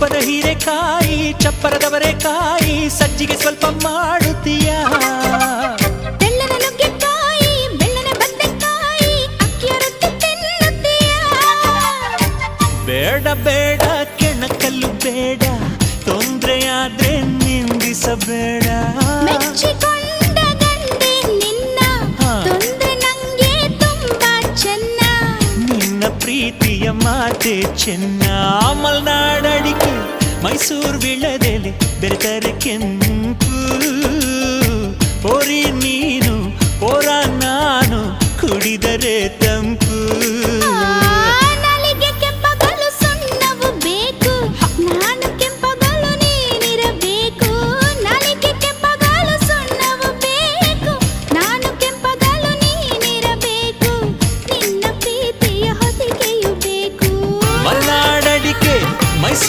ತುಪ್ಪದ ಹೀರೆಕಾಯಿ ಚಪ್ಪರದವರೆ ಕಾಯಿ ಸಜ್ಜಿಗೆ ಸ್ವಲ್ಪ ಮಾಡುತ್ತೀಯಾ? ಬೇಡ ಬೇಡ ಕೆಣಕಲ್ಲು ಬೇಡ ತೊಂದ್ರೆಯಾದ್ರೆ ನಿಂದಿಸಬೇಡ. ನಿನ್ನ ತೊಂದ್ರೆ ನಂಗೆ ತುಂಬಾ ಚೆನ್ನ. ನಿನ್ನ ಪ್ರೀತಿಯ ಮಾತೆ ಚೆನ್ನ. ಮಲ್ನಾಡಡಿಕೆ ಮೈಸೂರು ಬೀಳದೆಲೆ ಬೆರೆತರೆ ಕೆಂಪು ಪೋರಿ ನೀನು ಪೋರ ನಾನು ಕುಡಿದರೆ ತಂಪು